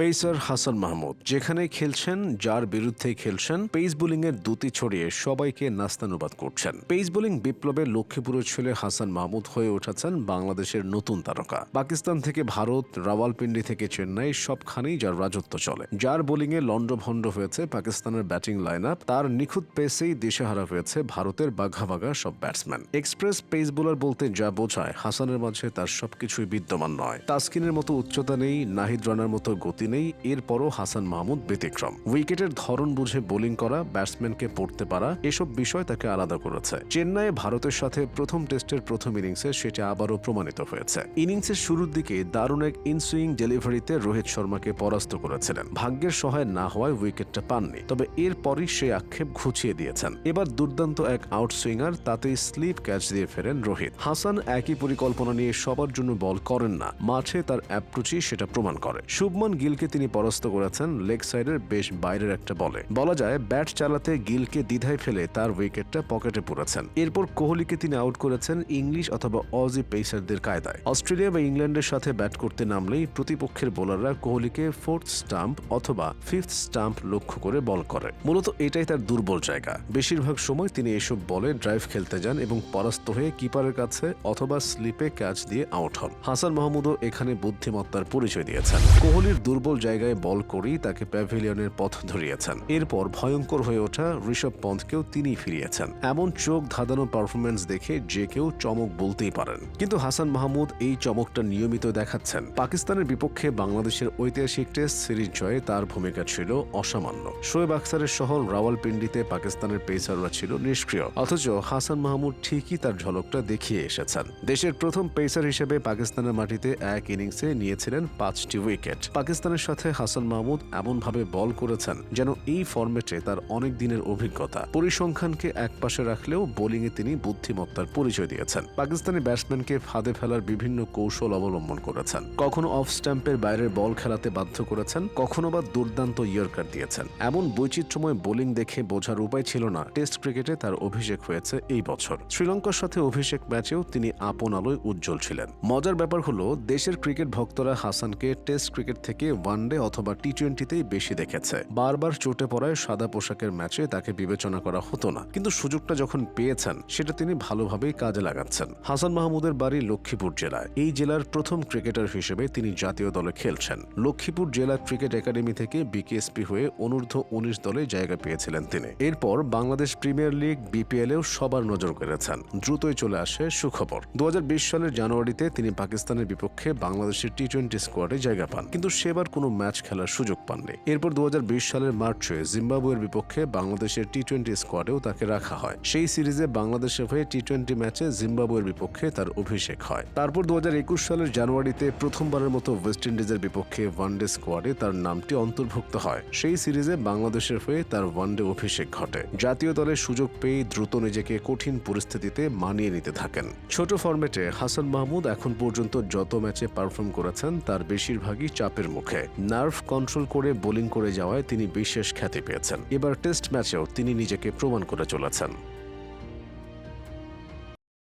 Pacer Hasan Mahmud, যেখানে খেলছেন, যার বিরুদ্ধে খেলছেন, পেস বোলিং এর দুটি ছড়িয়ে সবাইকে নাস্তানুবাদ করছেন। পেস বোলিং বিপ্লবে লক্ষ্মীপুরের ছেলে হাসান মাহমুদ হয়ে উঠেছেন বাংলাদেশের নতুন তারকা। পাকিস্তান থেকে ভারত, রাওয়ালপিন্ডি থেকে চেন্নাই সবখানেই যার রাজত্ব চলে। যার বোলিং এ লন্ডভন্ড হয়েছে পাকিস্তানের ব্যাটিং লাইন আপ তার নিখুঁত পেসেই দিশেহারা হয়েছে ভারতের বাঘা বাঘা সব ব্যাটসম্যান এক্সপ্রেস পেস বোলার বলতে যা বোঝায়, হাসানের মাঝে তার সবকিছুই বিদ্যমান নয়। তাসকিনের মতো উচ্চতা নেই, নাহিদ রানার মতো গতি নেই এরপরও হাসান মাহমুদ ব্যতিক্রম। উইকেটের ধরন বুঝে বোলিং করা, ব্যাটসম্যানকে পড়তে পারা, এসব বিষয় তাকে আলাদা করেছে। চেন্নাইয়ে ভারতের সাথে প্রথম টেস্টের প্রথম ইনিংসে সেটা আবারও প্রমাণিত হয়েছে। ইনিংসের শুরুর দিকে দারুণ এক ইনসুইং ডেলিভারিতে রোহিত শর্মাকে পরাস্ত করেছিলেন। ভাগ্যের সহায় না হওয়ায় উইকেটটা পাননি, তবে এরপরই সেই আক্ষেপ ঘুচিয়ে দিয়েছেন। এবার দুর্দান্ত এক আউটসুইঙ্গার, তাতেই স্লিপ ক্যাচ দিয়ে ফেরেন রোহিত। হাসান একই পরিকল্পনা নিয়ে সবার জন্য বল করেন না, মাঠে তার অ্যাপ্রোচই সেটা প্রমাণ করে। শুভমন গিলকে তিনি পরাস্ত করেছেন, লেগ সাইডের বেশ বাইরের একটা বলে। বলা যায়, ব্যাট চালাতে গিলকে দ্বিধায় ফেলে তার উইকেটটা পকেটে পুরেছেন এরপর কোহলিকে তিনি আউট করেছেন ইংলিশ অথবা অজি পেসারদের কায়দায়। অস্ট্রেলিয়া বা ইংল্যান্ডের সাথে ব্যাট করতে নামলেই প্রতিপক্ষের বোলাররা কোহলিকে ফোর্থ স্টাম্প অথবা ফিফথ স্টাম্প লক্ষ্য করে বল করে। মূলত এটাই তার দুর্বল জায়গা। বেশিরভাগ সময় তিনি এসব বলে ড্রাইভ খেলতে যান এবং পরাস্ত হয়ে কিপারের কাছে অথবা স্লিপে ক্যাচ দিয়ে আউট হন। হাসান মাহমুদও এখানে বুদ্ধিমত্তার পরিচয় দিয়েছেন। কোহলির দুর্বল জায়গায় বল করেই তাকে প্যাভিলিয়নের পথ ধরিয়েছেন। এরপর ভয়ঙ্কর হয়ে ওঠা ঋষভ পন্থকেও তিনি ফিরিয়েছেন। এমন চোখ ধাঁধানো পারফরমেন্স দেখে যে কেউ চমক বলতেই পারেন। কিন্তু হাসান মাহমুদ এই চমকটা নিয়মিত দেখাচ্ছেন। পাকিস্তানের বিপক্ষে বাংলাদেশের ঐতিহাসিক টেস্ট সিরিজ জয়ে তার ভূমিকা ছিল অসামান্য। শোয়েব আখতারের শহর রাওয়ালপিন্ডিতে পাকিস্তানের পেসাররা ছিল নিষ্ক্রিয়। অথচ হাসান মাহমুদ ঠিকই তার ঝলকটা দেখিয়ে এসেছেন। দেশের প্রথম পেসার হিসেবে পাকিস্তানের মাটিতে এক ইনিংসে নিয়েছিলেন পাঁচটি উইকেট পাকিস্তানের সাথে হাসান মাহমুদ এমনভাবে বল করেছেন যেন এই ফরম্যাটে তার অনেক দিনের অভিজ্ঞতা। পরিসংখ্যানকে একপাশে রাখলেও বোলিংয়ে তিনি বুদ্ধিমত্তার পরিচয় দিয়েছেন। পাকিস্তানি ব্যাটসম্যানকে ফাঁদে ফেলার বিভিন্ন কৌশল অবলম্বন করেছেন। কখনো অফ স্ট্যাম্পের বাইরের বল খেলাতে বাধ্য করেছেন, কখনো বা দুর্দান্ত ইয়র্কার দিয়েছেন। এমন বৈচিত্র্যময় বোলিং দেখে বোঝার উপায় ছিল না। টেস্ট ক্রিকেটে তার অভিষেক হয়েছে এই বছর। শ্রীলঙ্কার সাথে অভিষেক ম্যাচেও তিনি আপন আলোয় উজ্জ্বল ছিলেন। মজার ব্যাপার হলো, দেশের ক্রিকেট ভক্তরা হাসানকে টেস্ট ক্রিকেট থেকে ওয়ানডে অথবা টি টোয়েন্টিতেই বেশি দেখেছে। বারবার চোটে পড়ায় সাদা পোশাকের ম্যাচে তাকে বিবেচনা করা হতো না। কিন্তু সুযোগটা যখন পেয়েছেন, সেটা তিনি ভালোভাবেই কাজে লাগাচ্ছেন। হাসান মাহমুদের বাড়ি লক্ষ্মীপুর জেলায়। এই জেলার প্রথম ক্রিকেটার হিসেবে তিনি জাতীয় দলে খেলছেন। লক্ষ্মীপুর জেলা ক্রিকেট একাডেমি থেকে বিকেএসপি হয়ে অনূর্ধ্ব উনিশ দলে জায়গা পেয়েছিলেন তিনি। এরপর বাংলাদেশ প্রিমিয়ার লিগ, বিপিএলেও সবার নজর কেড়েছেন। দ্রুতই চলে আসে সুখবর। দু হাজার বিশ সালের জানুয়ারিতে তিনি পাকিস্তানের বিপক্ষে বাংলাদেশের টি টোয়েন্টি স্কোয়াডে জায়গা পান। কিন্তু সেবার কোনো ম্যাচ খেলার সুযোগ পাননি। এরপর দু হাজার বিশ সালের মার্চে জিম্বাবুয়ের বিপক্ষে বাংলাদেশের টি টোয়েন্টি স্কোয়াডেও তাকে রাখা হয়। সেই সিরিজে বাংলাদেশের হয়ে টি টোয়েন্টি ম্যাচে জিম্বাবুয়ের বিপক্ষে তার অভিষেক হয়। তারপর দু হাজার একুশ সালের জানুয়ারিতে প্রথমবারের মতো ওয়েস্ট ইন্ডিজের বিপক্ষে ওয়ানডে স্কোয়াডে তার নামটি অন্তর্ভুক্ত হয়। সেই সিরিজে বাংলাদেশের হয়ে তার ওয়ানডে অভিষেক ঘটে। জাতীয় দলের সুযোগ পেয়ে দ্রুত নিজেকে কঠিন পরিস্থিতিতে মানিয়ে নিতে থাকেন। ছোট ফরম্যাটে হাসান মাহমুদ এখন পর্যন্ত যত ম্যাচে পারফর্ম করেছেন, তার বেশিরভাগই চাপের মুখে। নার্ভ কন্ট্রোল করে বোলিং করে যাওয়ায় তিনি বিশেষ খ্যাতি পেয়েছেন। এবার টেস্ট ম্যাচেও তিনি নিজেকে প্রমাণ করে চলেছেন।